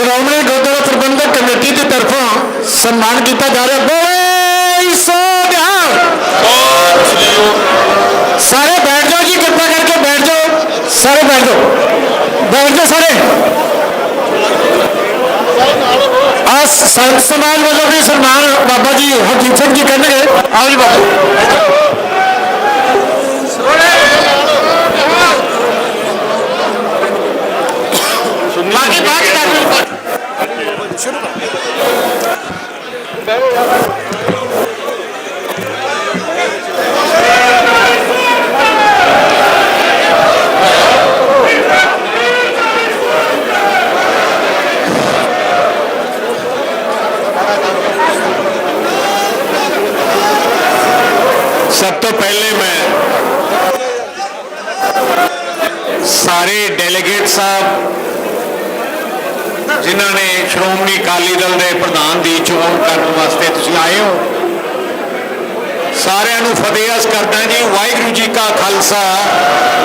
Shiromani Gurdwara Prabandhak committee ਦੀ ਤਰਫੋਂ ਸਨਮਾਨ ਕੀਤਾ ਜਾ ਰਿਹਾ। ਬੋਲੇ ਸੋ ਬਿਹਾਰ! ਸਾਰੇ ਬੈਠ ਜਾਓ ਜੀ, ਕਿਰਪਾ ਕਰਕੇ ਬੈਠ ਜਾਓ। ਸਾਰੇ ਬੈਠ ਜਾਓ। ਬੈਠ ਜਾਓ ਸਾਰੇ। ਆ ਸੰਤ ਸਮਾਜ ਵੱਲੋਂ ਵੀ ਸਨਮਾਨ ਬਾਬਾ ਜੀ, ਹਰਜੀਤ ਸਿੰਘ ਜੀ ਕਰਨਗੇ। ਆਓ ਜੀ ਬਾਬਾ ਬਾਕੀ ਬਾਅਦ ਚ ਕਰ ਲਓ। ਸਭ ਤੋਂ ਪਹਿਲੇ ਮੈਂ ਸਾਰੇ ਡੈਲੀਗੇਟ ਸਾਹਿਬ ਜਿਨ੍ਹਾਂ ਨੇ ਸ਼੍ਰੋਮਣੀ ਅਕਾਲੀ ਦਲ ਦੇ ਪ੍ਰਧਾਨ ਦੀ ਚੋਣ ਕਰਨ ਵਾਸਤੇ ਤੁਸੀਂ ਆਏ ਹੋ। ਸਾਰਿਆਂ ਨੂੰ ਫਤਿਹ ਅਰਜ਼ ਕਰਦਾ ਜੀ, ਵਾਹਿਗੁਰੂ ਜੀ ਕਾ ਖਾਲਸਾ,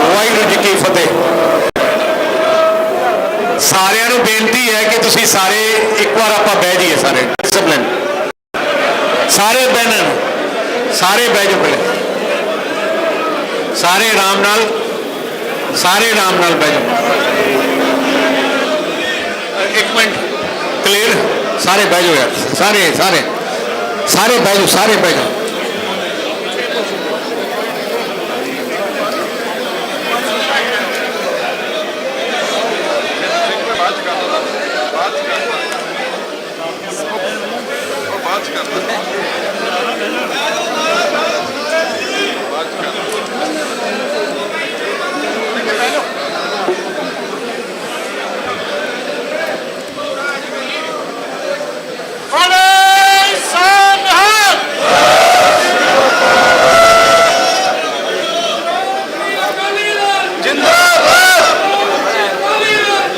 ਵਾਹਿਗੁਰੂ ਜੀ ਕੀ ਫਤਿਹ। ਸਾਰਿਆਂ ਨੂੰ ਬੇਨਤੀ ਹੈ ਕਿ ਤੁਸੀਂ ਸਾਰੇ ਇੱਕ ਵਾਰ ਆਪਾਂ ਬਹਿ ਜਾਈਏ ਸਾਰੇ ਡਿਸਪਲਿਨ ਸਾਰੇ ਬਹਿਣ ਸਾਰੇ ਬਹਿ ਜਾਓ ਪਹਿਲੇ। ਸਾਰੇ ਆਰਾਮ ਨਾਲ, ਸਾਰੇ ਆਰਾਮ ਨਾਲ ਬਹਿ ਜਾਓ ਇੱਕ ਮਿੰਟ ਕਲੀਅਰ ਸਾਰੇ ਬਹਿ ਜਾਓ ਯਾਰ ਸਾਰੇ ਸਾਰੇ। ਸਾਰੇ ਬਹਿ ਜਾਓ ਸਾਰੇ ਬਹਿ ਜਾਓ ਬੋਲੇ ਸੋ ਬਿਹਾਰ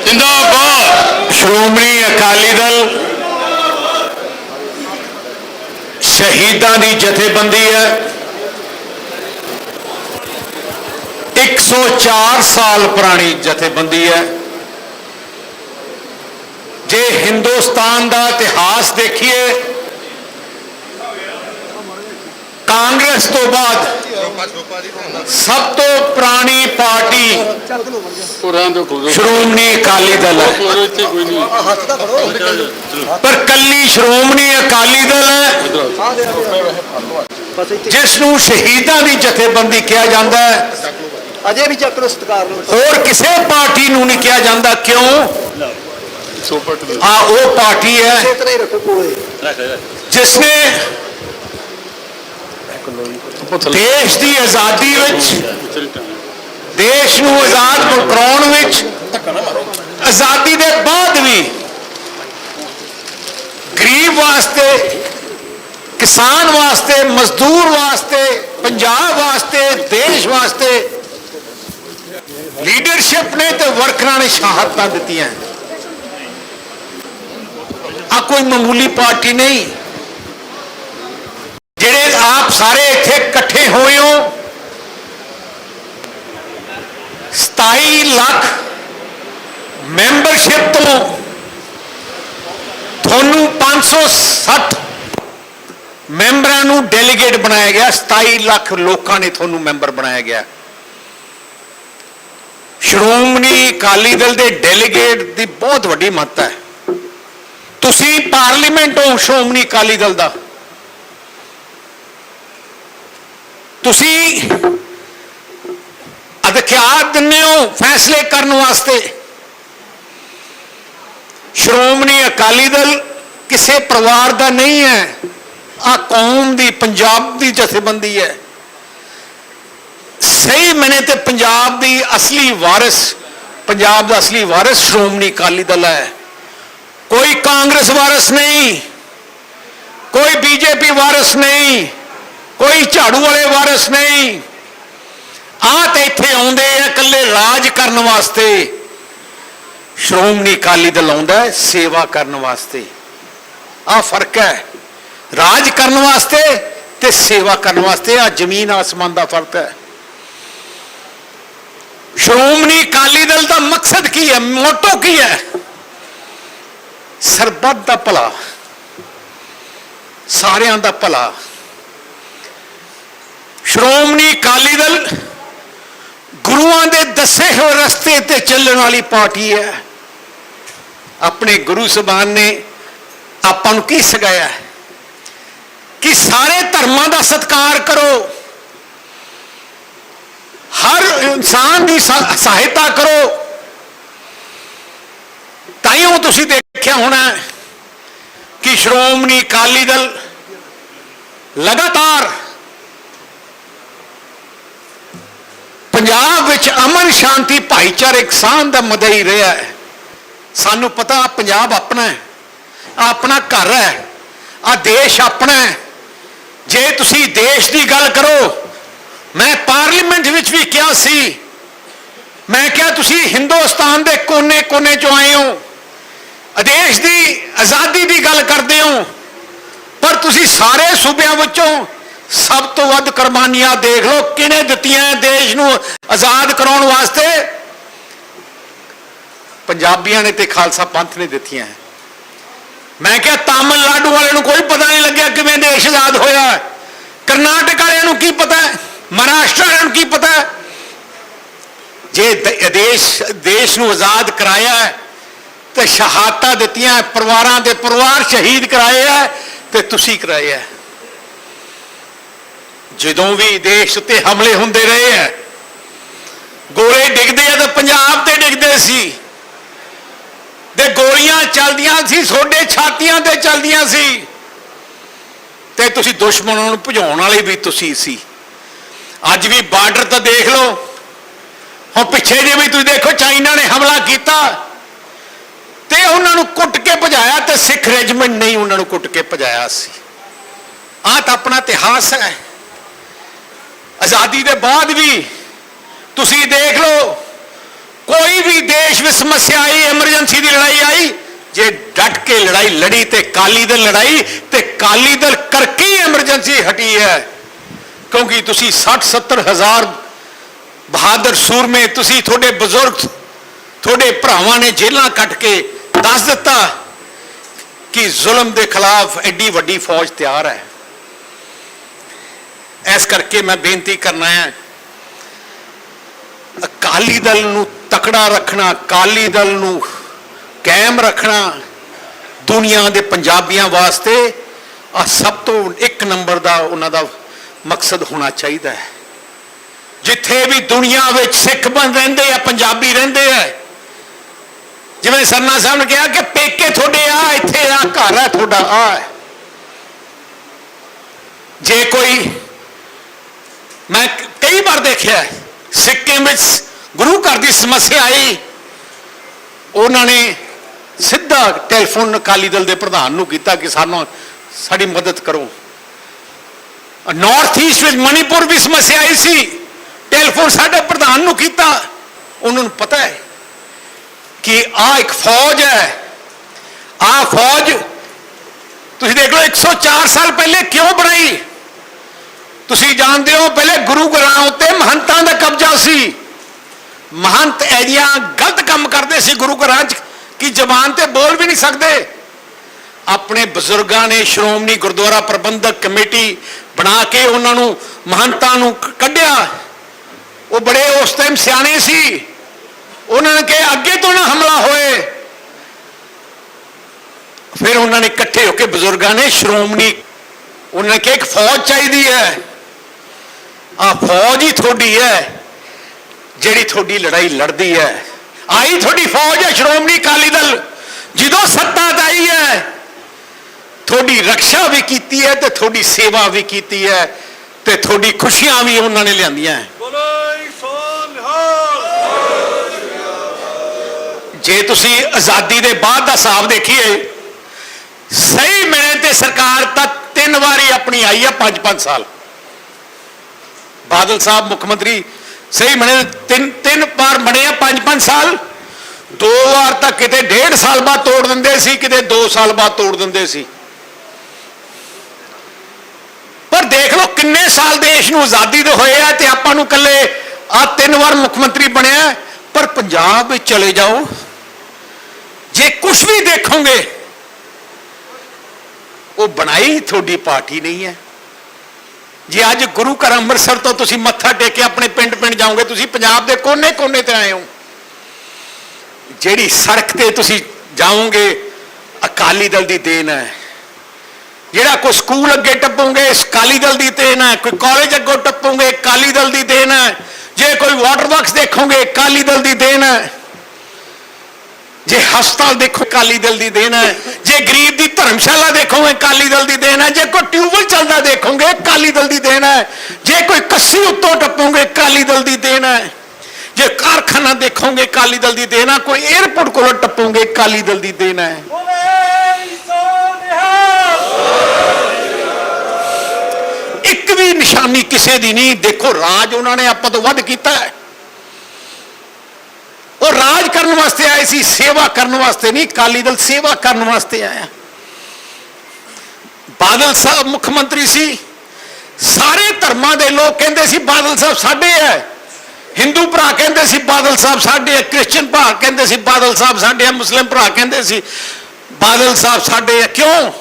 ਜਿੰਦਾਬਾਦ ਸ਼੍ਰੋਮਣੀ ਅਕਾਲੀ ਦਲ ਸ਼ਹੀਦਾਂ ਦੀ ਜਥੇਬੰਦੀ ਹੈ। 104 ਸਾਲ ਪੁਰਾਣੀ ਜਥੇਬੰਦੀ ਹੈ। ਜੇ ਹਿੰਦੁਸਤਾਨ ਦਾ ਇਤਿਹਾਸ ਦੇਖੀਏ ਕਾਂਗਰਸ ਤੋਂ ਬਾਅਦ ਸਭ ਤੋਂ ਪੁਰਾਣੀ ਪਾਰਟੀ ਸ਼੍ਰੋਮਣੀ ਅਕਾਲੀ ਦਲ ਹੈ। ਪਰ ਕੱਲੀ ਸ਼੍ਰੋਮਣੀ ਅਕਾਲੀ ਦਲ ਹੈ ਜਿਸ ਨੂੰ ਸ਼ਹੀਦਾਂ ਦੀ ਜਥੇਬੰਦੀ ਕਿਹਾ ਜਾਂਦਾ ਹੈ। ਅਜੇ ਵੀ ਚੱਕ ਲੋ ਸਤਕਾਰ ਨੂੰ ਹੋਰ ਕਿਸੇ ਪਾਰਟੀ ਨੂੰ ਨਹੀਂ ਕਿਹਾ ਜਾਂਦਾ ਕਿਉਂ? ਆ ਉਹ ਪਾਰਟੀ ਹੈ ਜਿਸ ਨੇ ਦੇਸ਼ ਦੀ ਆਜ਼ਾਦੀ ਵਿੱਚ, ਦੇਸ਼ ਨੂੰ ਆਜ਼ਾਦ ਕਰਾਉਣ ਵਿੱਚ, ਆਜ਼ਾਦੀ ਦੇ ਬਾਅਦ ਵੀ ਗਰੀਬ ਵਾਸਤੇ, ਕਿਸਾਨ ਵਾਸਤੇ, ਮਜ਼ਦੂਰ ਵਾਸਤੇ, ਪੰਜਾਬ ਵਾਸਤੇ, ਦੇਸ਼ ਵਾਸਤੇ ਲੀਡਰਸ਼ਿਪ ਨੇ ਤੇ ਵਰਕਰਾਂ ਨੇ ਸ਼ਹਾਦਤਾਂ ਦਿੱਤੀਆਂ। ਆ ਕੋਈ ਮਾਮੂਲੀ ਪਾਰਟੀ ਨਹੀਂ। ਜਿਹੜੇ ਆਪ ਸਾਰੇ ਇੱਥੇ ਇਕੱਠੇ ਹੋਏ ਹੋ 27 ਲੱਖ ਮੈਂਬਰਸ਼ਿਪ ਤੋਂ ਤੁਹਾਨੂੰ 560 ਮੈਂਬਰਾਂ ਨੂੰ ਡੈਲੀਗੇਟ ਬਣਾਇਆ ਗਿਆ 27 ਲੱਖ ਲੋਕਾਂ ਨੇ ਤੁਹਾਨੂੰ ਮੈਂਬਰ ਬਣਾਇਆ ਗਿਆ। ਸ਼੍ਰੋਮਣੀ ਅਕਾਲੀ ਦਲ ਦੇ ਡੈਲੀਗੇਟ ਦੀ ਬਹੁਤ ਵੱਡੀ ਮਹੱਤਤਾ ਹੈ। ਤੁਸੀਂ ਪਾਰਲੀਮੈਂਟ ਹੋ ਸ਼੍ਰੋਮਣੀ ਅਕਾਲੀ ਦਲ ਦਾ। ਤੁਸੀਂ ਅਧਿਕਾਰ ਦਿੰਦੇ ਹੋ ਫੈਸਲੇ ਕਰਨ ਵਾਸਤੇ। ਸ਼੍ਰੋਮਣੀ ਅਕਾਲੀ ਦਲ ਕਿਸੇ ਪਰਿਵਾਰ ਦਾ ਨਹੀਂ ਹੈ। ਆ ਕੌਮ ਦੀ, ਪੰਜਾਬ ਦੀ ਜਥੇਬੰਦੀ ਹੈ। ਸਹੀ ਮਨੇ ਤੇ ਪੰਜਾਬ ਦੀ ਅਸਲੀ ਵਾਰਿਸ, ਪੰਜਾਬ ਦਾ ਅਸਲੀ ਵਾਰਿਸ ਸ਼੍ਰੋਮਣੀ ਅਕਾਲੀ ਦਲ ਹੈ। ਕੋਈ ਕਾਂਗਰਸ ਵਾਰਿਸ ਨਹੀਂ, ਕੋਈ ਬੀਜੇਪੀ ਵਾਰਿਸ ਨਹੀਂ ਕੋਈ ਝਾੜੂ ਵਾਲੇ ਵਾਰਿਸ ਨਹੀਂ। ਆ ਤੇ ਇੱਥੇ ਆਉਂਦੇ ਆ ਇਕੱਲੇ ਰਾਜ ਕਰਨ ਵਾਸਤੇ। ਸ਼੍ਰੋਮਣੀ ਅਕਾਲੀ ਦਲ ਆਉਂਦਾ ਸੇਵਾ ਕਰਨ ਵਾਸਤੇ। ਆ ਫ਼ਰਕ ਹੈ। ਰਾਜ ਕਰਨ ਵਾਸਤੇ ਤੇ ਸੇਵਾ ਕਰਨ ਵਾਸਤੇ ਆ ਜ਼ਮੀਨ ਆਸਮਾਨ ਦਾ ਫ਼ਰਕ ਹੈ। ਸ਼੍ਰੋਮਣੀ ਅਕਾਲੀ ਦਲ ਦਾ ਮਕਸਦ ਕੀ ਹੈ? ਮੋਟੋ ਕੀ ਹੈ? ਸਰਬੱਤ ਦਾ ਭਲਾ। ਸਾਰਿਆਂ ਦਾ ਭਲਾ। ਸ਼੍ਰੋਮਣੀ ਅਕਾਲੀ ਦਲ ਗੁਰੂਆਂ ਦੇ ਦੱਸੇ ਹੋਏ ਰਸਤੇ ਤੇ ਚੱਲਣ ਵਾਲੀ ਪਾਰਟੀ ਹੈ। ਆਪਣੇ ਗੁਰੂ ਸਬਾਨ ਨੇ ਆਪਾਂ ਨੂੰ ਕੀ ਸਿਖਾਇਆ ਕਿ ਸਾਰੇ ਧਰਮਾਂ ਦਾ ਸਤਿਕਾਰ ਕਰੋ। ਹਰ ਇਨਸਾਨ ਦੀ ਸਹਾਇਤਾ ਕਰੋ। ਤਾਈਓ ਤੁਸੀਂ ਦੇਖਿਆ ਹੋਣਾ ਕਿ ਸ਼੍ਰੋਮਣੀ ਅਕਾਲੀ ਦਲ ਲਗਾਤਾਰ ਪੰਜਾਬ ਵਿੱਚ ਅਮਨ ਸ਼ਾਂਤੀ ਭਾਈਚਾਰਕ ਸਾਂਝ ਦਾ ਮਦਈ ਰਿਹਾ ਹੈ। ਸਾਨੂੰ ਪਤਾ ਪੰਜਾਬ ਆਪਣਾ ਹੈ ਆਪਣਾ ਘਰ ਹੈ ਆ ਦੇਸ਼ ਆਪਣਾ ਹੈ। ਜੇ ਤੁਸੀਂ ਦੇਸ਼ ਦੀ ਗੱਲ ਕਰੋ, ਮੈਂ ਪਾਰਲੀਮੈਂਟ ਵਿੱਚ ਵੀ ਕਿਹਾ ਸੀ, ਮੈਂ ਕਿਹਾ ਤੁਸੀਂ ਹਿੰਦੁਸਤਾਨ ਦੇ ਕੋਨੇ-ਕੋਨੇ ਚੋਂ ਆਏ ਹੋ ਆਦੇਸ਼ ਦੀ ਆਜ਼ਾਦੀ ਦੀ ਗੱਲ ਕਰਦੇ ਹੋ, ਪਰ ਤੁਸੀਂ ਸਾਰੇ ਸੂਬਿਆਂ ਵਿੱਚੋਂ ਸਭ ਤੋਂ ਵੱਧ ਕੁਰਬਾਨੀਆਂ ਦੇਖ ਲਓ ਕਿਹਨੇ ਦਿੱਤੀਆਂ ਹੈ ਦੇਸ਼ ਨੂੰ ਆਜ਼ਾਦ ਕਰਾਉਣ ਵਾਸਤੇ ਪੰਜਾਬੀਆਂ ਨੇ ਤੇ ਖਾਲਸਾ ਪੰਥ ਨੇ ਦਿੱਤੀਆਂ ਹੈ ਮੈਂ ਕਿਹਾ ਤਾਮਿਲਨਾਡੂ ਵਾਲਿਆਂ ਨੂੰ ਕੋਈ ਪਤਾ ਨਹੀਂ ਲੱਗਿਆ ਕਿਵੇਂ ਦੇਸ਼ ਆਜ਼ਾਦ ਹੋਇਆ ਕਰਨਾਟਕ ਵਾਲਿਆਂ ਨੂੰ ਕੀ ਪਤਾ ਹੈ? ਮਹਾਰਾਸ਼ਟਰ ਵਾਲਿਆਂ ਨੂੰ ਕੀ ਪਤਾ ਹੈ? ਜੇ ਦੇਸ਼ ਦੇਸ਼ ਨੂੰ ਆਜ਼ਾਦ ਕਰਾਇਆ ਹੈ, ਤੇ ਸ਼ਹਾਦਤਾਂ ਦਿੱਤੀਆਂ ਪਰਿਵਾਰਾਂ ਦੇ ਪਰਿਵਾਰ ਸ਼ਹੀਦ ਕਰਾਏ ਹੈ ਤੇ ਤੁਸੀਂ ਕਰਾਏ ਹੈ ਜਦੋਂ ਵੀ ਦੇਸ਼ ਉੱਤੇ ਹਮਲੇ ਹੁੰਦੇ ਰਹੇ ਹੈ ਗੋਲੇ ਡਿੱਗਦੇ ਆ ਤਾਂ ਪੰਜਾਬ ਤੇ ਡਿੱਗਦੇ ਸੀ। ਤੇ ਗੋਲੀਆਂ ਚੱਲਦੀਆਂ ਸੀ ਛੋਡੇ ਛਾਤੀਆਂ ਤੇ ਚੱਲਦੀਆਂ ਸੀ। ਤੇ ਤੁਸੀਂ ਦੁਸ਼ਮਣਾਂ ਨੂੰ ਭਜਾਉਣ ਵਾਲੇ ਵੀ ਤੁਸੀਂ ਸੀ। ਅੱਜ ਵੀ ਬਾਰਡਰ ਤਾਂ ਦੇਖ ਲਓ। ਹੁਣ ਪਿੱਛੇ ਜੇ ਵੀ ਤੁਸੀਂ ਦੇਖੋ, ਚਾਈਨਾ ਨੇ ਹਮਲਾ ਕੀਤਾ ਤੇ ਉਹਨਾਂ ਨੂੰ ਕੁੱਟ ਕੇ ਭਜਾਇਆ ਤੇ ਸਿੱਖ ਰੈਜੀਮੈਂਟ ਨਹੀਂ ਉਹਨਾਂ ਨੂੰ ਕੁੱਟ ਕੇ ਭਜਾਇਆ ਸੀ। ਆਹ ਤਾਂ ਆਪਣਾ ਇਤਿਹਾਸ ਹੈ। ਆਜ਼ਾਦੀ ਦੇ ਬਾਅਦ ਵੀ ਤੁਸੀਂ ਦੇਖ ਲਓ, ਕੋਈ ਵੀ ਦੇਸ਼ ਵਿੱਚ ਸਮੱਸਿਆ ਆਈ ਐਮਰਜੈਂਸੀ ਦੀ ਲੜਾਈ ਆਈ, ਜੇ ਡਟ ਕੇ ਲੜਾਈ ਲੜੀ ਤੇ ਕਾਲੀ ਦਲ ਲੜਾਈ, ਤੇ ਕਾਲੀ ਦਲ ਕਰਕੇ ਹੀ ਐਮਰਜੈਂਸੀ ਹਟੀ ਹੈ। ਕਿਉਂਕਿ ਤੁਸੀਂ 60 70 ਹਜ਼ਾਰ ਬਹਾਦਰ ਸੂਰਮੇ ਤੁਸੀਂ ਤੁਹਾਡੇ ਬਜ਼ੁਰਗ, ਤੁਹਾਡੇ ਭਰਾਵਾਂ ਨੇ ਜੇਲ੍ਹਾਂ ਕੱਟ ਕੇ ਦੱਸ ਦਿੱਤਾ ਕਿ ਜ਼ੁਲਮ ਦੇ ਖਿਲਾਫ ਐਡੀ ਵੱਡੀ ਫੌਜ ਤਿਆਰ ਹੈ। ਇਸ ਕਰਕੇ ਮੈਂ ਬੇਨਤੀ ਕਰਨਾ ਹੈ, ਅਕਾਲੀ ਦਲ ਨੂੰ ਤਕੜਾ ਰੱਖਣਾ, ਅਕਾਲੀ ਦਲ ਨੂੰ ਕਾਇਮ ਰੱਖਣਾ, ਦੁਨੀਆ ਦੇ ਪੰਜਾਬੀਆਂ ਵਾਸਤੇ ਆ ਸਭ ਤੋਂ ਇੱਕ ਨੰਬਰ ਦਾ ਉਹਨਾਂ ਦਾ ਮਕਸਦ ਹੋਣਾ ਚਾਹੀਦਾ ਹੈ। ਜਿੱਥੇ ਵੀ ਦੁਨੀਆ ਵਿੱਚ ਸਿੱਖ ਬਣ ਰਹਿੰਦੇ ਆ, ਪੰਜਾਬੀ ਰਹਿੰਦੇ ਆ, ਜਿਵੇਂ ਸਰਨਾ ਸਾਹਿਬ ਨੇ ਕਿਹਾ ਕਿ ਪੇਕੇ ਤੁਹਾਡੇ ਆ, ਇੱਥੇ ਆ, ਘਰ ਹੈ ਤੁਹਾਡਾ ਆ। ਜੇ ਕੋਈ ਦੇਖਿਆ ਸਿੱਕਿਮ ਵਿੱਚ ਗੁਰੂ ਘਰ ਦੀ ਸਮੱਸਿਆ ਆਈ। ਉਹਨਾਂ ਨੇ ਸਿੱਧਾ ਟੈਲੀਫੋਨ ਅਕਾਲੀ ਦਲ ਦੇ ਪ੍ਰਧਾਨ ਨੂੰ ਕੀਤਾ ਕਿ ਸਾਨੂੰ ਸਾਡੀ ਮਦਦ ਕਰੋ। ਨਾਰਥ ਈਸਟ ਵਿੱਚ ਮਣੀਪੁਰ ਵੀ ਸਮੱਸਿਆ ਆਈ ਸੀ। ਟੈਲੀਫੋਨ ਸਾਡੇ ਪ੍ਰਧਾਨ ਨੂੰ ਕੀਤਾ। ਉਹਨਾਂ ਨੂੰ ਪਤਾ ਹੈ ਕਿ ਆ ਇੱਕ ਫੌਜ ਹੈ। ਆ ਫੌਜ ਤੁਸੀਂ ਦੇਖ ਲਓ 104 ਸਾਲ ਪਹਿਲੇ ਕਿਉਂ ਬਣਾਈ? ਤੁਸੀਂ ਜਾਣਦੇ ਹੋ ਪਹਿਲੇ ਗੁਰੂ ਘਰਾਂ ਉੱਤੇ ਮਹੰਤਾਂ ਦਾ ਕਬਜ਼ਾ ਸੀ। ਮਹੰਤ ਐਰੀਆਂ ਗਲਤ ਕੰਮ ਕਰਦੇ ਸੀ ਗੁਰੂ ਘਰਾਂ 'ਚ ਕਿ ਜ਼ਬਾਨ ਤੇ ਬੋਲ ਵੀ ਨਹੀਂ ਸਕਦੇ। ਆਪਣੇ ਬਜ਼ੁਰਗਾਂ ਨੇ ਸ਼੍ਰੋਮਣੀ ਗੁਰਦੁਆਰਾ ਪ੍ਰਬੰਧਕ ਕਮੇਟੀ ਬਣਾ ਕੇ ਉਹਨਾਂ ਨੂੰ ਮਹੰਤਾਂ ਨੂੰ ਕੱਢਿਆ। ਉਹ ਬੜੇ ਉਸ ਟਾਈਮ ਸਿਆਣੇ ਸੀ। ਉਹਨਾਂ ਨੇ ਕਿਹਾ, ਅੱਗੇ ਤੋਂ ਨਾ ਹਮਲਾ ਹੋਏ। ਫਿਰ ਉਹਨਾਂ ਨੇ ਇਕੱਠੇ ਹੋ ਕੇ ਬਜ਼ੁਰਗਾਂ ਨੇ ਸ਼੍ਰੋਮਣੀ, ਉਹਨਾਂ ਨੇ ਕਿਹਾ, ਇੱਕ ਫੌਜ ਚਾਹੀਦੀ ਹੈ। ਆ ਫੌਜ ਹੀ ਤੁਹਾਡੀ ਹੈ ਜਿਹੜੀ ਤੁਹਾਡੀ ਲੜਾਈ ਲੜਦੀ ਹੈ। ਆਈ ਤੁਹਾਡੀ ਫੌਜ ਹੈ ਸ਼੍ਰੋਮਣੀ ਅਕਾਲੀ ਦਲ ਜਦੋਂ ਸੱਤਾ ਆਈ ਹੈ ਤੁਹਾਡੀ ਰੱਖਿਆ ਵੀ ਕੀਤੀ ਹੈ ਤੇ ਤੁਹਾਡੀ ਸੇਵਾ ਵੀ ਕੀਤੀ ਹੈ ਤੇ ਤੁਹਾਡੀ ਖੁਸ਼ੀਆਂ ਵੀ ਉਹਨਾਂ ਨੇ ਲਿਆਂਦੀਆਂ ਜੇ ਤੁਸੀਂ ਆਜ਼ਾਦੀ ਦੇ ਬਾਅਦ ਦਾ ਹਿਸਾਬ ਦੇਖੀਏ ਸਹੀ ਮਿਲੇ ਤੇ ਸਰਕਾਰ ਤਾਂ ਤਿੰਨ ਵਾਰੀ ਆਪਣੀ ਆਈ ਹੈ 5-5 ਸਾਲ। ਬਾਦਲ ਸਾਹਿਬ ਮੁੱਖ ਮੰਤਰੀ ਸਹੀ ਬਣੇ ਤਿੰਨ ਤਿੰਨ ਵਾਰ ਬਣੇ ਆ 5-5 ਸਾਲ। ਦੋ ਵਾਰ ਤਾਂ ਕਿਤੇ ਡੇਢ ਸਾਲ ਬਾਅਦ ਤੋੜ ਦਿੰਦੇ ਸੀ, ਕਿਤੇ 2 ਸਾਲ ਬਾਅਦ ਤੋੜ ਦਿੰਦੇ ਸੀ। ਪਰ ਦੇਖ ਲਓ ਕਿੰਨੇ ਸਾਲ ਦੇਸ਼ ਨੂੰ ਆਜ਼ਾਦੀ ਦੇ ਹੋਏ ਆ ਤੇ ਆਪਾਂ ਨੂੰ ਕੱਲੇ ਆ ਤਿੰਨ ਵਾਰ ਮੁੱਖ ਮੰਤਰੀ ਬਣਿਆ। ਪਰ ਪੰਜਾਬ ਵਿੱਚ ਚਲੇ ਜਾਓ। ਜੇ ਕੁਝ ਵੀ ਦੇਖੋਗੇ, ਉਹ ਬਣਾਈ ਤੁਹਾਡੀ ਪਾਰਟੀ ਨਹੀਂ ਹੈ। ਜੇ ਅੱਜ ਗੁਰੂ ਘਰ ਅੰਮ੍ਰਿਤਸਰ ਤੋਂ ਤੁਸੀਂ ਮੱਥਾ ਟੇਕ ਕੇ ਆਪਣੇ ਪਿੰਡ ਪਿੰਡ ਜਾਓਗੇ, ਤੁਸੀਂ ਪੰਜਾਬ ਦੇ ਕੋਨੇ-ਕੋਨੇ ਤੇ ਆਏ ਹੋ। ਜਿਹੜੀ ਸੜਕ ਤੇ ਤੁਸੀਂ ਜਾਓਗੇ, ਅਕਾਲੀ ਦਲ ਦੀ ਦੇਣ ਹੈ। ਜਿਹੜਾ ਕੋਈ ਸਕੂਲ ਅੱਗੇ ਟੱਪੋਗੇ ਅਕਾਲੀ ਦਲ ਦੀ ਦੇਣ ਹੈ। ਕੋਈ ਕਾਲਜ ਅੱਗੋਂ ਟੱਪੋਗੇ, ਅਕਾਲੀ ਦਲ ਦੀ ਦੇਣ ਹੈ। ਜੇ ਕੋਈ ਵਾਟਰ ਵਰਕਸ ਦੇਖੋਗੇ, ਅਕਾਲੀ ਦਲ ਦੀ ਦੇਣ ਹੈ। ਜੇ ਹਸਪਤਾਲ ਦੇਖੋ, ਅਕਾਲੀ ਦਲ ਦੀ ਦੇਣ ਹੈ। ਜੇ ਗਰੀਬ ਦੀ ਧਰਮਸ਼ਾਲਾ ਦੇਖੋਗੇ ਅਕਾਲੀ ਦਲ ਦੀ ਦੇਣ ਹੈ। ਜੇ ਕੋਈ ਟਿਊਬਲ ਚੱਲਦਾ ਦੇਖੋਗੇ ਅਕਾਲੀ ਦਲ ਦੀ ਦੇਣ ਹੈ। ਜੇ ਕੋਈ ਕੱਸੀ ਉੱਤੋਂ ਟੱਪੋਗੇ ਅਕਾਲੀ ਦਲ ਦੀ ਦੇਣ ਹੈ। ਜੇ ਕਾਰਖਾਨਾ ਦੇਖੋਗੇ ਅਕਾਲੀ ਦਲ ਦੀ ਦੇਣ ਹੈ। ਕੋਈ 에ਅਰਪੋਰਟ ਕੋਲੋਂ ਟੱਪੋਗੇ ਅਕਾਲੀ ਦਲ ਦੀ ਦੇਣ ਹੈ। ਇੱਕ ਵੀ ਨਿਸ਼ਾਨੀ ਕਿਸੇ ਦੀ ਨਹੀਂ। ਦੇਖੋ, ਰਾਜ ਉਹਨਾਂ ਨੇ ਆਪਾਂ ਤੋਂ ਵੱਧ ਕੀਤਾ ਹੈ। ਉਹ ਰਾਜ ਕਰਨ ਵਾਸਤੇ ਆਏ ਸੀ, ਸੇਵਾ ਕਰਨ ਵਾਸਤੇ ਨਹੀਂ ਕਾਲੀ ਦਲ ਸੇਵਾ ਕਰਨ ਵਾਸਤੇ ਆਇਆ। ਬਾਦਲ ਸਾਹਿਬ ਮੁੱਖ ਮੰਤਰੀ ਸੀ। ਸਾਰੇ ਧਰਮਾਂ ਦੇ ਲੋਕ ਕਹਿੰਦੇ ਸੀ, ਬਾਦਲ ਸਾਹਿਬ ਸਾਡੇ ਹੈ। ਹਿੰਦੂ ਭਰਾ ਕਹਿੰਦੇ ਸੀ, ਬਾਦਲ ਸਾਹਿਬ ਸਾਡੇ ਹੈ। ਕ੍ਰਿਸਚੀਅਨ ਭਰਾ ਕਹਿੰਦੇ ਸੀ, ਬਾਦਲ ਸਾਹਿਬ ਸਾਡੇ ਹੈ। ਮੁਸਲਿਮ ਭਰਾ ਕਹਿੰਦੇ ਸੀ, ਬਾਦਲ ਸਾਹਿਬ ਸਾਡੇ ਹੈ। ਕਿਉਂ?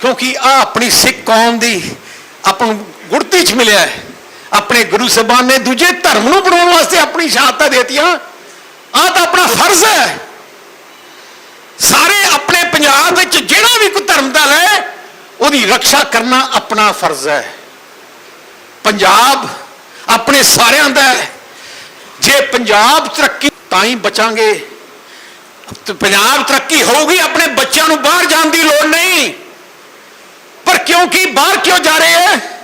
ਕਿਉਂਕਿ ਆ ਆਪਣੀ ਸਿੱਖ ਕੌਮ ਦੀ ਆਪਾਂ ਨੂੰ ਗੁਰਤੀ ਚ ਮਿਲਿਆ ਹੈ। ਆਪਣੇ ਗੁਰੂ ਸਾਹਿਬਾਨ ਨੇ ਦੂਜੇ ਧਰਮ ਨੂੰ ਬਣਾਉਣ ਵਾਸਤੇ ਆਪਣੀ ਸ਼ਹਾਦਤਾਂ ਦੇਤੀਆਂ। ਆ ਤਾਂ ਆਪਣਾ ਫਰਜ਼ ਹੈ। ਸਾਰੇ ਆਪਣੇ ਪੰਜਾਬ ਵਿੱਚ ਜਿਹੜਾ ਵੀ ਕੋਈ ਧਰਮ ਦਾ ਹੈ, ਉਹਦੀ ਰੱਖਿਆ ਕਰਨਾ ਆਪਣਾ ਫਰਜ਼ ਹੈ। ਪੰਜਾਬ ਆਪਣੇ ਸਾਰਿਆਂ ਦਾ ਹੈ। ਜੇ ਪੰਜਾਬ ਤਰੱਕੀ ਤਾਂ ਹੀ ਬਚਾਂਗੇ। ਪੰਜਾਬ ਤਰੱਕੀ ਹੋਊਗੀ, ਆਪਣੇ ਬੱਚਿਆਂ ਨੂੰ ਬਾਹਰ ਜਾਣ ਦੀ ਲੋੜ ਨਹੀਂ। ਪਰ ਕਿਉਂਕਿ ਬਾਹਰ ਕਿਉਂ ਜਾ ਰਹੇ ਹੈ?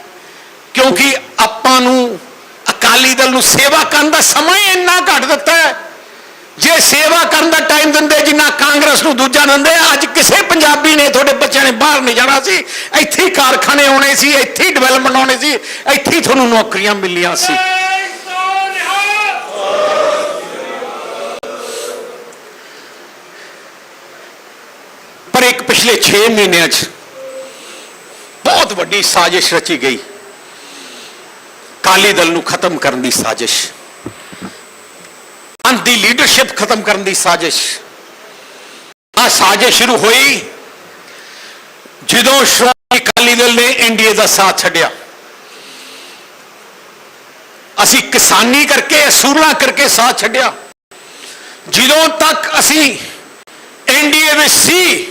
ਕਿਉਂਕਿ ਆਪਾਂ ਨੂੰ ਅਕਾਲੀ ਦਲ ਨੂੰ ਸੇਵਾ ਕਰਨ ਦਾ ਸਮਾਂ ਹੀ ਇੰਨਾ ਘੱਟ ਦਿੱਤਾ ਹੈ। ਜੇ ਸੇਵਾ ਕਰਨ ਦਾ ਟਾਈਮ ਦਿੰਦੇ, ਜਿੰਨਾ ਕਾਂਗਰਸ ਨੂੰ ਦੂਜਾ ਦਿੰਦੇ, ਅੱਜ ਕਿਸੇ ਪੰਜਾਬੀ ਨੇ ਤੁਹਾਡੇ ਬੱਚਿਆਂ ਨੇ ਬਾਹਰ ਨਹੀਂ ਜਾਣਾ ਸੀ। ਇੱਥੇ ਹੀ ਕਾਰਖਾਨੇ ਆਉਣੇ ਸੀ, ਇੱਥੇ ਹੀ ਡਿਵੈਲਪਮੈਂਟ ਆਉਣੇ ਸੀ, ਇੱਥੇ ਹੀ ਤੁਹਾਨੂੰ ਨੌਕਰੀਆਂ ਮਿਲੀਆਂ ਸੀ। ਪਰ ਇੱਕ ਪਿਛਲੇ 6 ਮਹੀਨਿਆਂ 'ਚ ਬਹੁਤ ਵੱਡੀ ਸਾਜ਼ਿਸ਼ ਰਚੀ ਗਈ। ਅਕਾਲੀ ਦਲ ਨੂੰ ਖਤਮ ਕਰਨ ਦੀ ਸਾਜ਼ਿਸ਼। ਪੰਥ ਦੀ ਲੀਡਰਸ਼ਿਪ ਖਤਮ ਕਰਨ ਦੀ ਸਾਜ਼ਿਸ਼। ਆ ਸਾਜ਼ਿਸ਼ ਸ਼ੁਰੂ ਹੋਈ ਜਦੋਂ ਸ਼੍ਰੋਮਣੀ ਅਕਾਲੀ ਦਲ ਨੇ ਐਨਡੀਏ ਦਾ ਸਾਥ ਛੱਡਿਆ। ਅਸੀਂ ਕਿਸਾਨੀ ਕਰਕੇ, ਅਸੂਲਾਂ ਕਰਕੇ ਸਾਥ ਛੱਡਿਆ। ਜਦੋਂ ਤੱਕ ਅਸੀਂ ਐਨਡੀਏ ਵਿੱਚ ਸੀ,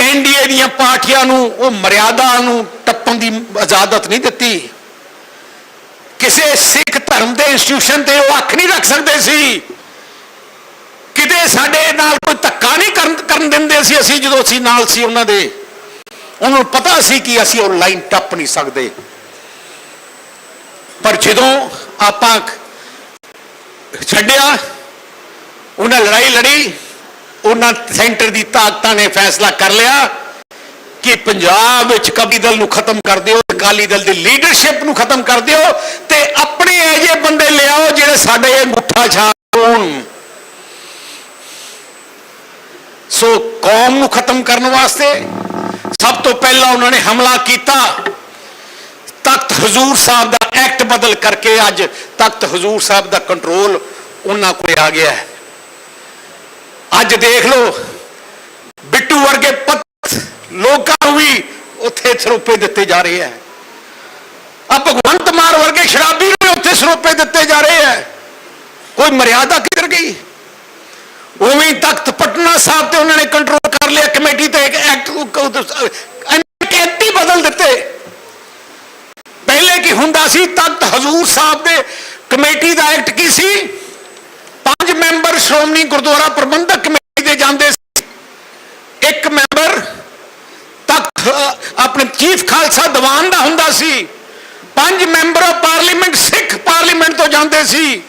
ਐਨਡੀਏ ਦੀਆਂ ਪਾਰਟੀਆਂ ਨੂੰ, ਉਹ ਮਰਿਆਦਾ ਨੂੰ ਟੱਪਣ ਦੀ ਇਜਾਜ਼ਤ ਨਹੀਂ ਦਿੱਤੀ। ਕਿਸੇ ਸਿੱਖ ਧਰਮ ਦੇ ਇੰਸਟੀਟਿਊਸ਼ਨ ਤੇ ਉਹ ਅੱਖ ਨਹੀਂ ਰੱਖ ਸਕਦੇ ਸੀ। ਕਿਤੇ ਸਾਡੇ ਨਾਲ ਕੋਈ ਧੱਕਾ ਨਹੀਂ ਕਰਨ ਕਰਨ ਦਿੰਦੇ ਸੀ ਅਸੀਂ, ਜਦੋਂ ਅਸੀਂ ਨਾਲ ਸੀ ਉਹਨਾਂ ਦੇ। ਉਹਨਾਂ ਨੂੰ ਪਤਾ ਸੀ ਕਿ ਅਸੀਂ ਉਹ ਲਾਈਨ ਟੱਪ ਨਹੀਂ ਸਕਦੇ। ਪਰ ਜਦੋਂ ਆਪਾਂ ਛੱਡਿਆ, ਉਹਨਾਂ ਲੜਾਈ ਲੜੀ, ਉਹਨਾਂ ਸੈਂਟਰ ਦੀ ਤਾਕਤਾਂ ਨੇ ਫੈਸਲਾ ਕਰ ਲਿਆ। ਕਿ ਪੰਜਾਬ ਵਿੱਚ ਕਬੀ ਦਲ ਨੂੰ ਖਤਮ ਕਰ ਦਿਓ, ਅਕਾਲੀ ਦਲ ਦੀ ਲੀਡਰਸ਼ਿਪ ਨੂੰ ਖਤਮ ਕਰ ਦਿਓ ਤੇ ਆਪਣੇ ਇਹ ਜਿਹੇ ਬੰਦੇ ਲਿਆਓ ਜਿਹੜੇ ਸਾਡੇ ਇਹ ਮੁੱਠਾ ਛਾਉਣ। ਸੋ ਕੌਮ ਨੂੰ ਖਤਮ ਕਰਨ ਵਾਸਤੇ ਸਭ ਤੋਂ ਪਹਿਲਾਂ ਉਹਨਾਂ ਨੇ ਹਮਲਾ ਕੀਤਾ। ਤਖਤ ਹਜ਼ੂਰ ਸਾਹਿਬ ਦਾ ਐਕਟ ਬਦਲ ਕਰਕੇ ਅੱਜ ਤਖਤ ਹਜ਼ੂਰ ਸਾਹਿਬ ਦਾ ਕੰਟਰੋਲ ਉਹਨਾਂ ਕੋਲ ਆ ਗਿਆ ਹੈ। ਅੱਜ ਦੇਖ ਲਓ, ਬਿੱਟੂ ਵਰਗੇ ਲੋਕਾਂ ਨੂੰ ਵੀ ਉੱਥੇ ਸਰੋਪੇ ਦਿੱਤੇ ਜਾ ਰਹੇ ਹੈ। ਆ ਭਗਵੰਤ ਮਾਨ ਵਰਗੇ ਸ਼ਰਾਬੀ ਨੂੰ ਉੱਥੇ ਸਰੋਪੇ ਦਿੱਤੇ ਜਾ ਰਹੇ ਹੈ। ਕੋਈ ਮਰਿਆਦਾ ਕਿੱਧਰ ਗਈ? ਉਵੇਂ ਤਖਤ ਪਟਨਾ ਸਾਹਿਬ ਤੇ ਉਹਨਾਂ ਨੇ ਕੰਟਰੋਲ ਕਰ ਲਿਆ, ਕਮੇਟੀ ਤੇ ਇੱਕ ਐਕਟ ਕੈਂਤੀ ਬਦਲ ਦਿੱਤੇ। ਪਹਿਲੇ ਕੀ ਹੁੰਦਾ ਸੀ, ਤਖਤ ਹਜ਼ੂਰ ਸਾਹਿਬ ਦੇ ਕਮੇਟੀ ਦਾ ਐਕਟ ਕੀ ਸੀ? ਪੰਜ ਮੈਂਬਰ ਸ਼੍ਰੋਮਣੀ ਗੁਰਦੁਆਰਾ ਪ੍ਰਬੰਧਕ ਕਮੇਟੀ ਦੇ ਜਾਂਦੇ ਸੀ। ਇੱਕ ਮੈਂਬਰ ਆਪਣੇ ਚੀਫ ਖਾਲਸਾ ਦੀਵਾਨ ਦਾ ਹੁੰਦਾ ਸੀ ਪੰਜ member of parliament Sikh parliament ਤੋਂ ਜਾਂਦੇ ਸੀ।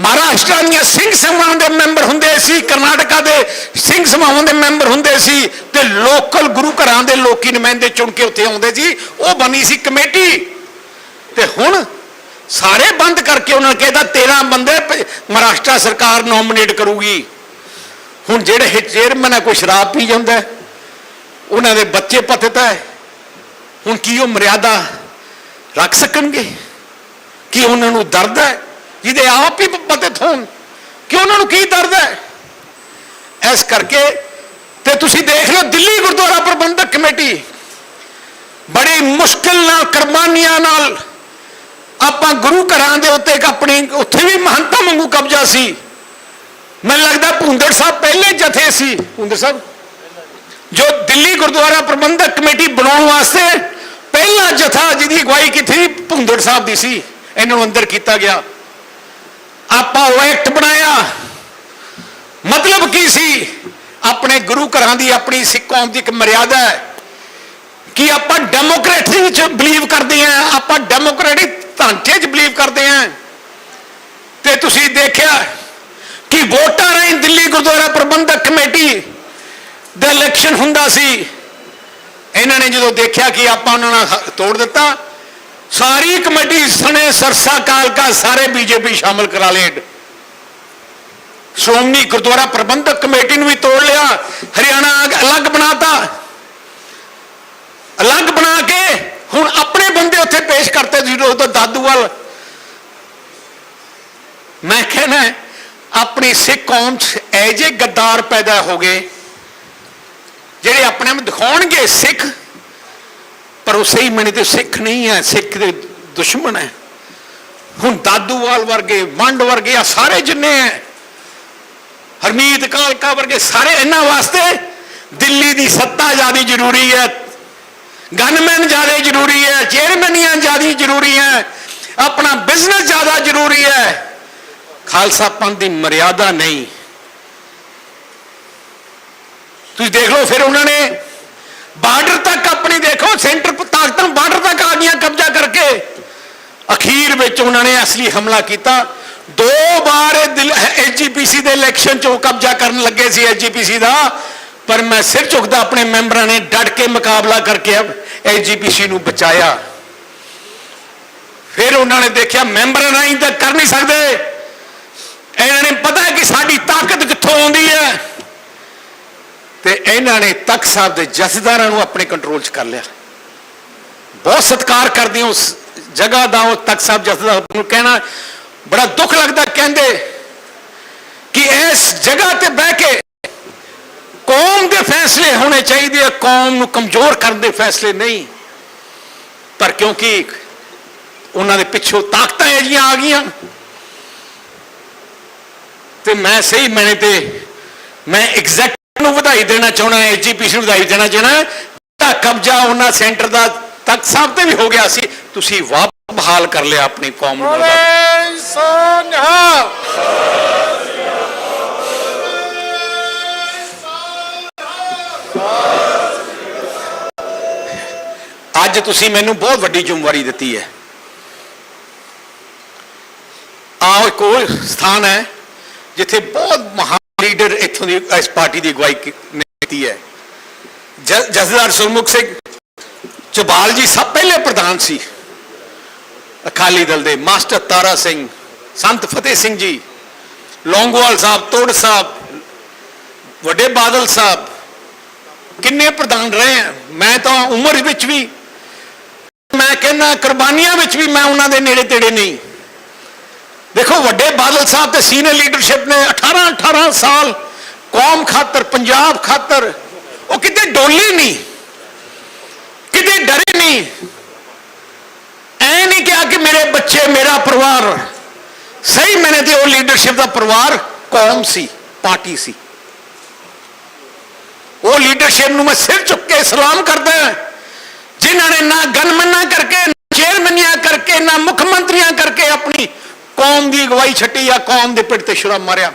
ਮਹਾਰਾਸ਼ਟਰ ਦੀਆਂ ਸਿੰਘ ਸਭਾਵਾਂ ਦੇ ਮੈਂਬਰ ਹੁੰਦੇ ਸੀ ਕਰਨਾਟਕਾ ਦੇ ਸਿੰਘ ਸਭਾਵਾਂ ਦੇ ਮੈਂਬਰ ਹੁੰਦੇ ਸੀ ਤੇ ਲੋਕਲ ਗੁਰੂ ਘਰਾਂ ਦੇ ਲੋਕੀ ਨੁਮਾਇੰਦੇ ਚੁਣ ਕੇ ਉੱਥੇ ਆਉਂਦੇ ਸੀ। ਉਹ ਬਣੀ ਸੀ ਕਮੇਟੀ। ਤੇ ਹੁਣ ਸਾਰੇ ਬੰਦ ਕਰਕੇ ਉਹਨਾਂ ਨੇ ਕਿਹਾ 13 ਬੰਦੇ ਪ- ਮਹਾਰਾਸ਼ਟਰ ਸਰਕਾਰ ਨੋਮੀਨੇਟ ਕਰੂਗੀ। ਹੁਣ ਜਿਹੜੇ ਇਹ ਚੇਅਰਮੈਨ ਹੈ ਕੋਈ ਸ਼ਰਾਬ ਪੀ ਜਾਂਦਾ ਹੈ, ਉਹਨਾਂ ਦੇ ਬੱਚੇ ਪਤਿਤ ਹੈ। ਹੁਣ ਕੀ ਉਹ ਮਰਿਆਦਾ ਰੱਖ ਸਕਣਗੇ? ਕੀ ਉਹਨਾਂ ਨੂੰ ਦਰਦ ਹੈ? ਜਿਹਦੇ ਆਪ ਹੀ ਪਤਿਤ ਹੋਣ ਕਿ ਉਹਨਾਂ ਨੂੰ ਕੀ ਦਰਦ ਹੈ? ਇਸ ਕਰਕੇ ਤੇ ਤੁਸੀਂ ਦੇਖ ਲਓ ਦਿੱਲੀ ਗੁਰਦੁਆਰਾ ਪ੍ਰਬੰਧਕ ਕਮੇਟੀ, ਬੜੀ ਮੁਸ਼ਕਿਲ ਨਾਲ ਕੁਰਬਾਨੀਆਂ ਨਾਲ ਆਪਾਂ ਗੁਰੂ ਘਰਾਂ ਦੇ ਉੱਤੇ ਆਪਣੀ, ਉੱਥੇ ਵੀ ਮਹੰਤਾ ਵਾਂਗੂ ਕਬਜ਼ਾ ਸੀ। ਮੈਨੂੰ ਲੱਗਦਾ ਭੁੰਦੜ ਸਾਹਿਬ ਪਹਿਲੇ ਜਥੇ ਸੀ। ਭੁੰਦੜ ਸਾਹਿਬ ਜੋ ਦਿੱਲੀ ਗੁਰਦੁਆਰਾ ਪ੍ਰਬੰਧਕ ਕਮੇਟੀ ਬਣਾਉਣ ਵਾਸਤੇ ਪਹਿਲਾ ਜਥਾ ਜਿਹਦੀ ਅਗਵਾਈ ਕੀਤੀ ਭੁੰਦੜ ਸਾਹਿਬ ਦੀ ਸੀ, ਇਹਨਾਂ ਨੂੰ ਅੰਦਰ ਕੀਤਾ ਗਿਆ। ਆਪਾਂ ਉਹ ਐਕਟ ਬਣਾਇਆ। ਮਤਲਬ ਕੀ ਸੀ? ਆਪਣੇ ਗੁਰੂ ਘਰਾਂ ਦੀ ਆਪਣੀ ਸਿੱਖ ਕੌਮ ਦੀ ਇੱਕ ਮਰਿਆਦਾ ਹੈ ਕਿ ਆਪਾਂ ਡੈਮੋਕ੍ਰੇਸੀ ਵਿੱਚ ਬਲੀਵ ਕਰਦੇ ਹਾਂ, ਆਪਾਂ ਡੈਮੋਕ੍ਰੈਟਿਕ ਢਾਂਚੇ 'ਚ ਬਲੀਵ ਕਰਦੇ ਹਾਂ। ਤੇ ਤੁਸੀਂ ਦੇਖਿਆ ਕਿ ਵੋਟਾਂ ਰਾਹੀਂ ਦਿੱਲੀ ਗੁਰਦੁਆਰਾ ਪ੍ਰਬੰਧਕ ਕਮੇਟੀ ਦਾ ਇਲੈਕਸ਼ਨ ਹੁੰਦਾ ਸੀ। ਇਹਨਾਂ ਨੇ ਜਦੋਂ ਦੇਖਿਆ ਕਿ ਆਪਾਂ ਉਹਨਾਂ ਨਾਲ ਤੋੜ ਦਿੱਤਾ, ਸਾਰੀ ਕਮੇਟੀ ਸਣੇ ਸਰਸਾ ਕਾਲਕਾ ਸਾਰੇ ਬੀਜੇਪੀ ਸ਼ਾਮਲ ਕਰਾ ਲਏ। ਸ਼੍ਰੋਮਣੀ ਗੁਰਦੁਆਰਾ ਪ੍ਰਬੰਧਕ ਕਮੇਟੀ ਨੂੰ ਵੀ ਤੋੜ ਲਿਆ, ਹਰਿਆਣਾ ਅਗ- ਅਲੱਗ ਬਣਾਤਾ। ਅਲੱਗ ਬਣਾ ਕੇ ਹੁਣ ਆਪਣੇ ਬੰਦੇ ਉੱਥੇ ਪੇਸ਼ ਕਰਤੇ ਜ਼ੀਰੋ ਦਾਦੂ ਦਾਦੂਵਾਲ ਮੈਂ ਕਹਿੰਦਾ ਆਪਣੀ ਸਿੱਖ ਕੌਮ 'ਚ ਐਜੇ ਗੱਦਾਰ ਪੈਦਾ ਹੋ ਗਏ ਜਿਹੜੇ ਆਪਣੇ ਆਪ ਦਿਖਾਉਣਗੇ ਸਿੱਖ, ਪਰ ਉਹ ਸਹੀ ਮਣੇ ਤੇ ਸਿੱਖ ਨਹੀਂ ਹੈ, ਸਿੱਖ ਦੇ ਦੁਸ਼ਮਣ ਹੈ। ਹੁਣ ਦਾਦੂਵਾਲ ਵਰਗੇ ਮੰਡ ਵਰਗੇ ਆ ਸਾਰੇ ਜਿੰਨੇ ਹੈ। ਹਰਮੀਤ ਕਾਲਕਾ ਵਰਗੇ ਸਾਰੇ ਇਹਨਾਂ ਵਾਸਤੇ ਦਿੱਲੀ ਦੀ ਸੱਤਾ ਜ਼ਿਆਦਾ ਜ਼ਰੂਰੀ ਹੈ। ਗਨਮੈਨ ਜ਼ਿਆਦਾ ਜ਼ਰੂਰੀ ਹੈ ਚੇਅਰਮੈਨੀਆਂ ਜ਼ਿਆਦਾ ਜ਼ਰੂਰੀ ਹੈ। ਆਪਣਾ ਬਿਜ਼ਨਸ ਜ਼ਿਆਦਾ ਜ਼ਰੂਰੀ ਹੈ। ਖਾਲਸਾ ਪੰਥ ਦੀ ਮਰਿਆਦਾ ਨਹੀਂ। ਤੁਸੀਂ ਦੇਖ ਲਓ ਫਿਰ ਉਹਨਾਂ ਨੇ ਬਾਰਡਰ ਤੱਕ ਆਪਣੀ ਦੇਖੋ, ਸੈਂਟਰ ਤਾਕਤਾਂ ਬਾਰਡਰ ਤੱਕ ਆ ਗਈਆਂ ਕਬਜ਼ਾ ਕਰਕੇ। ਅਖੀਰ ਵਿੱਚ ਉਹਨਾਂ ਨੇ ਅਸਲੀ ਹਮਲਾ ਕੀਤਾ। ਦੋ ਵਾਰ ਐਸਜੀਪੀਸੀ ਦੇ ਇਲੈਕਸ਼ਨ 'ਚ ਉਹ ਕਬਜ਼ਾ ਕਰਨ ਲੱਗੇ ਸੀ ਐਸਜੀਪੀਸੀ ਦਾ। ਪਰ ਮੈਂ ਸਿਰ ਝੁਕਦਾ ਆਪਣੇ ਮੈਂਬਰਾਂ ਨੇ ਡਟ ਕੇ ਮੁਕਾਬਲਾ ਕਰਕੇ ਐਸਜੀਪੀਸੀ ਨੂੰ ਬਚਾਇਆ। ਫਿਰ ਉਹਨਾਂ ਨੇ ਦੇਖਿਆ ਮੈਂਬਰਾਂ ਰਾਹੀਂ ਤਾਂ ਕਰ ਨਹੀਂ ਸਕਦੇ। ਇਹਨਾਂ ਨੇ ਪਤਾ ਕਿ ਸਾਡੀ ਤਾਕਤ ਕਿੱਥੋਂ ਆਉਂਦੀ ਹੈ। ਤੇ ਇਹਨਾਂ ਨੇ ਤਖਤ ਸਾਹਿਬ ਦੇ ਜਥੇਦਾਰਾਂ ਨੂੰ ਆਪਣੇ ਕੰਟਰੋਲ 'ਚ ਕਰ ਲਿਆ। ਬਹੁਤ ਸਤਿਕਾਰ ਕਰਦੇ ਹਾਂ ਉਸ ਜਗ੍ਹਾ ਦਾ, ਉਹ ਤਖਤ ਸਾਹਿਬ ਜਥੇਦਾਰ ਨੂੰ ਕਹਿਣਾ ਬੜਾ ਦੁੱਖ ਲੱਗਦਾ, ਕਹਿੰਦੇ ਕਿ ਇਸ ਜਗ੍ਹਾ ਤੇ ਬਹਿ ਕੇ ਕੌਮ ਦੇ ਫੈਸਲੇ ਹੋਣੇ ਚਾਹੀਦੇ ਆ, ਕੌਮ ਨੂੰ ਕਮਜ਼ੋਰ ਕਰਨ ਦੇ ਫੈਸਲੇ ਨਹੀਂ। ਪਰ ਕਿਉਂਕਿ ਉਹਨਾਂ ਦੇ ਪਿੱਛੋਂ ਤਾਕਤਾਂ ਜਿਹੜੀਆਂ ਆ ਗਈਆਂ, ਤੇ ਮੈਂ ਸਹੀ ਮੈਨੇ ਤੇ, ਮੈਂ ਐਗਜ਼ੈਕਟ ਨੂੰ ਵਧਾਈ ਦੇਣਾ ਚਾਹਣਾ ਹੈ ਐਜੀਪੀਸੀ ਨੂੰ ਵਧਾਈ ਦੇਣਾ ਚਾਹਣਾ ਤਾਂ ਕਬਜ਼ਾ ਉਹਨਾਂ ਸੈਂਟਰ ਦਾ ਤਖਤ ਸਾਹਿਬ ਤੇ ਵੀ ਹੋ ਗਿਆ ਸੀ। ਤੁਸੀਂ ਵਾਪ ਬਹਾਲ ਕਰ ਲਿਆ ਆਪਣੀ ਕੌਮ ਨੂੰ। ਅੱਜ ਤੁਸੀਂ ਮੈਨੂੰ ਬਹੁਤ ਵੱਡੀ ਜ਼ਿੰਮੇਵਾਰੀ ਦਿੱਤੀ ਹੈ। ਆਹ ਉਹ ਸਥਾਨ ਹੈ ਜਿੱਥੇ ਬਹੁਤ ਮਹਾਨ ਲੀਡਰ ਇੱਥੋਂ ਦੀ, ਇਸ ਪਾਰਟੀ ਦੀ ਅਗਵਾਈ ਕੀਤੀ ਹੈ। ਜ- ਸੁਰਮੁਖ ਸਿੰਘ ਚਬਾਲ ਜੀ ਸਭ ਪਹਿਲੇ ਪ੍ਰਧਾਨ ਸੀ। ਅਕਾਲੀ ਦਲ ਦੇ ਮਾਸਟਰ ਤਾਰਾ ਸਿੰਘ, ਸੰਤ ਫਤਿਹ ਸਿੰਘ ਜੀ, ਲੌਂਗੋਵਾਲ ਸਾਹਿਬ, ਤੋੜ ਸਾਹਿਬ, ਵੱਡੇ ਬਾਦਲ ਸਾਹਿਬ, ਕਿੰਨੇ ਪ੍ਰਧਾਨ ਰਹੇ ਆ? ਮੈਂ ਤਾਂ ਉਮਰ ਵਿੱਚ ਵੀ, ਮੈਂ ਕਹਿੰਦਾ ਕੁਰਬਾਨੀਆਂ ਵਿੱਚ ਵੀ ਮੈਂ ਉਹਨਾਂ ਦੇ ਨੇੜੇ ਤੇੜੇ ਨਹੀਂ। ਦੇਖੋ ਵੱਡੇ ਬਾਦਲ ਸਾਹਿਬ ਤੇ ਸੀਨੀਅਰ ਲੀਡਰਸ਼ਿਪ ਨੇ 18 18 ਸਾਲ ਕੌਮ ਖਾਤਰ ਪੰਜਾਬ ਖਾਤਰ ਉਹ ਕਿਤੇ ਡੋਲੇ ਨਹੀਂ ਕਿਤੇ ਡਰੇ ਨਹੀਂ ਐ ਨਹੀਂ ਕਿਹਾ ਕਿ ਮੇਰੇ ਬੱਚੇ ਮੇਰਾ ਪਰਿਵਾਰ ਸਹੀ ਮੈਨੇ ਤੇ ਉਹ ਲੀਡਰਸ਼ਿਪ ਦਾ ਪਰਿਵਾਰ ਕੌਮ ਸੀ ਪਾਰਟੀ ਸੀ ਉਹ ਲੀਡਰਸ਼ਿਪ ਨੂੰ ਮੈਂ ਸਿਰ ਚੁੱਕ ਕੇ ਸਲਾਮ ਕਰਦਾ ਹਾਂ, ਜਿਨ੍ਹਾਂ ਨੇ ਨਾ ਗਨਮਨਾ ਕਰਕੇ ਨਾ ਚੇਅਰਮੈਨੀਆਂ ਕਰਕੇ ਨਾ ਮੁੱਖ ਮੰਤਰੀਆਂ ਕਰਕੇ ਆਪਣੀ ਕੌਮ ਦੀ ਅਗਵਾਈ ਛੱਟੀ ਆ ਕੌਮ ਦੇ ਪਿੱਠ ਤੇ ਸ਼ੁਰਾ ਮਾਰਿਆ।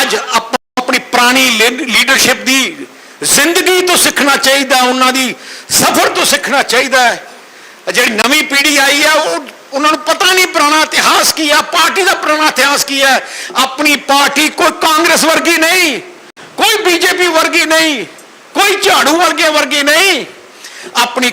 ਅੱਜ ਆਪਾਂ ਆਪਣੀ ਪੁਰਾਣੀ ਲੀਡਰਸ਼ਿਪ ਦੀ ਜ਼ਿੰਦਗੀ ਤੋਂ ਸਿੱਖਣਾ ਚਾਹੀਦਾ, ਉਹਨਾਂ ਦੀ ਸਫ਼ਰ ਤੋਂ ਸਿੱਖਣਾ ਚਾਹੀਦਾ ਹੈ। ਜਿਹੜੀ ਨਵੀਂ ਪੀੜ੍ਹੀ ਆਈ ਹੈ ਉਹ ਉਹਨਾਂ ਨੂੰ ਪਤਾ ਨਹੀਂ ਪੁਰਾਣਾ ਇਤਿਹਾਸ ਕੀ ਹੈ ਪਾਰਟੀ ਦਾ ਪੁਰਾਣਾ ਇਤਿਹਾਸ ਕੀ ਹੈ। ਆਪਣੀ ਪਾਰਟੀ ਕੋਈ ਕਾਂਗਰਸ ਵਰਗੀ ਨਹੀਂ, ਕੋਈ ਬੀਜੇਪੀ ਵਰਗੀ ਨਹੀਂ, ਕੋਈ ਝਾੜੂ ਵਰਗੇ ਵਰਗੀ ਨਹੀਂ। ਆਪਣੀ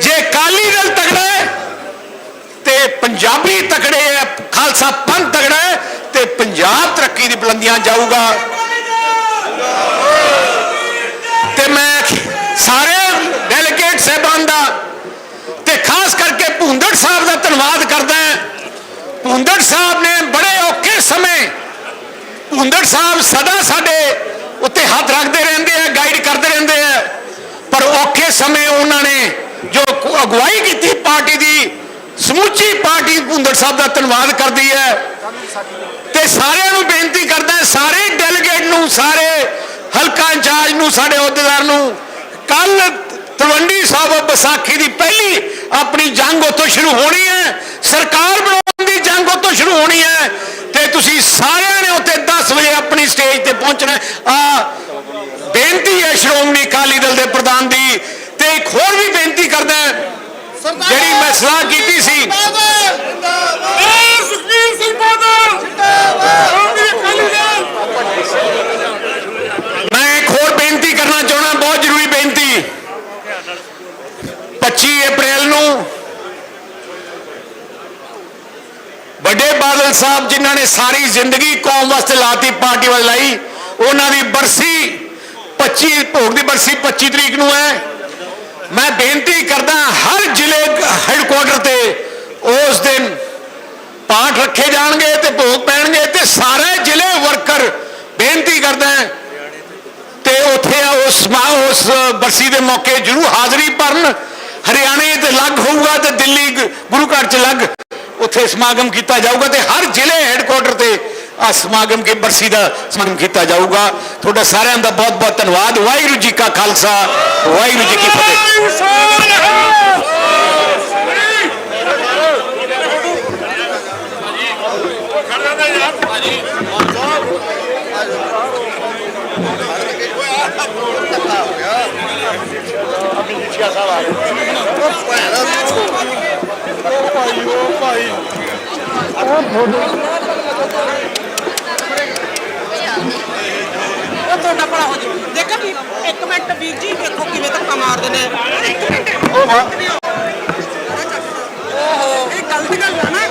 ਜੇ ਅਕਾਲੀ ਦਲ ਤਕੜਾ ਹੈ, ਤੇ ਪੰਜਾਬੀ ਤਕੜੇ ਹੈ, ਖਾਲਸਾ ਪੰਥ ਤਕੜਾ ਹੈ, ਤੇ ਪੰਜਾਬ ਤਰੱਕੀ ਦੀ ਬੁਲੰਦੀਆਂ ਜਾਊਗਾ। ਤੇ ਮੈਂ ਸਾਰੇ ਡੈਲੀਗੇਟ ਸਹਿਬਾਨ ਦਾ ਤੇ ਖਾਸ ਕਰਕੇ ਭੁੰਦੜ ਸਾਹਿਬ ਦਾ ਧੰਨਵਾਦ ਕਰਦਾ ਹਾਂ। ਭੁੰਦੜ ਸਾਹਿਬ ਨੇ ਬੜੇ ਔਖੇ ਸਮੇਂ ਭੁੰਦੜ ਸਾਹਿਬ ਸਦਾ ਸਾਡੇ ਉੱਤੇ ਹੱਥ ਰੱਖਦੇ ਰਹਿੰਦੇ ਆ ਗਾਈਡ ਕਰਦੇ ਰਹਿੰਦੇ ਆ, ਪਰ ਔਖੇ ਸਮੇਂ ਉਹਨਾਂ ਨੇ ਜੋ ਅਗਵਾਈ ਕੀਤੀ ਪਾਰਟੀ ਦੀ, ਸਮੁੱਚੀ ਪਾਰਟੀ ਭੁੰਦੜ ਸਾਹਿਬ ਦਾ ਧੰਨਵਾਦ ਕਰਦੀ ਹੈ। ਤੇ ਸਾਰਿਆਂ ਨੂੰ ਬੇਨਤੀ ਕਰਦਾ ਸਾਰੇ ਡੈਲੀਗੇਟ ਨੂੰ, ਸਾਰੇ ਹਲਕਾ ਇੰਚਾਰਜ ਨੂੰ, ਸਾਡੇ ਅਹੁਦੇਦਾਰ ਨੂੰ, ਕੱਲ ਤਲਵੰਡੀ ਸਾਹਿਬ ਵਿਸਾਖੀ ਦੀ ਪਹਿਲੀ ਆਪਣੀ ਜੰਗ ਉੱਥੋਂ ਸ਼ੁਰੂ ਹੋਣੀ ਹੈ। ਸਰਕਾਰ ਬਣਾਉਣ ਦੀ ਜੰਗ ਉੱਥੋਂ ਸ਼ੁਰੂ ਹੋਣੀ ਹੈ। ਤੇ ਤੁਸੀਂ ਸਾਰਿਆਂ ਨੇ ਉੱਥੇ 10 ਵਜੇ ਆਪਣੀ ਸਟੇਜ ਤੇ ਪਹੁੰਚਣਾ ਆ ਬੇਨਤੀ ਹੈ ਸ਼੍ਰੋਮਣੀ ਅਕਾਲੀ ਦਲ ਦੇ ਪ੍ਰਧਾਨ ਦੀ ਤੇ ਇੱਕ ਹੋਰ ਵੀ ਬੇਨਤੀ ਕਰਦਾ ਜਿਹੜੀ ਮੈਂ ਸਲਾਹ ਕੀਤੀ ਸੀ। ਮੈਂ ਇੱਕ ਹੋਰ ਬੇਨਤੀ ਕਰਨਾ ਚਾਹਣਾ ਬਹੁਤ ਜ਼ਰੂਰੀ ਬੇਨਤੀ। 25 ਅਪ੍ਰੈਲ ਨੂੰ ਵੱਡੇ ਬਾਦਲ ਸਾਹਿਬ ਜਿਨ੍ਹਾਂ ਨੇ ਸਾਰੀ ਜ਼ਿੰਦਗੀ ਕੌਮ ਵਾਸਤੇ ਲਾਤੀ ਪਾਰਟੀ ਵਾਲੀ ਲਾਈ ਉਹਨਾਂ ਦੀ ਬਰਸੀ 25 ਭੋਗ ਦੀ ਬਰਸੀ 25 ਤਰੀਕ ਨੂੰ ਹੈ। ਮੈਂ ਬੇਨਤੀ ਕਰਦਾ ਹਰ ਜ਼ਿਲ੍ਹੇ ਹੈੱਡਕੁਆਟਰ ਤੇ ਉਸ ਦਿਨ ਪਾਠ ਰੱਖੇ ਜਾਣਗੇ ਤੇ ਭੋਗ ਪੈਣਗੇ ਤੇ ਸਾਰੇ ਜ਼ਿਲ੍ਹੇ ਵਰਕਰ ਬੇਨਤੀ ਕਰਦਾ ਤੇ ਉੱਥੇ ਉਸ ਸਮਾ- ਉਸ ਬਰਸੀ ਦੇ ਮੌਕੇ ਜਰੂਰ ਹਾਜ਼ਰੀ ਭਰਨ। ਹਰਿਆਣੇ ਤੇ ਲੱਗ ਹੋਊਗਾ ਤੇ ਦਿੱਲੀ ਗੁਰੂ ਘਰ ਚ ਲੱਗ ਉੱਥੇ ਸਮਾਗਮ ਕੀਤਾ ਜਾਊਗਾ ਤੇ ਹਰ ਜ਼ਿਲ੍ਹੇ ਹੈੱਡਕੁਆਟਰ ਤੇ ਆ ਸਮਾਗਮ ਕੇ ਬਰਸੀ ਦਾ ਸਮਾਗਮ ਕੀਤਾ ਜਾਊਗਾ। ਤੁਹਾਡਾ ਸਾਰਿਆਂ ਦਾ ਬਹੁਤ ਬਹੁਤ ਧੰਨਵਾਦ। ਵਾਹਿਗੁਰੂ ਜੀ ਕਾ ਖਾਲਸਾ ਵਾਹਿਗੁਰੂ ਜੀ ਕੀ ਫਤਿਹ। ਉਹ ਉਹ ਤੁਹਾਡਾ ਭਲਾ ਹੋ ਜੀ ਦੇਖੋ ਜੀ ਇੱਕ ਮਿੰਟ ਵੀਰ ਜੀ ਦੇਖੋ ਕਿਵੇਂ ਧੱਕਾ ਮਾਰਦੇ ਨੇ। ਇੱਕ ਮਿੰਟ ਉਹ ਵਾਹ ਓਹੋ ਇਹ ਗਲਤ ਗੱਲ ਆ ਨਾ।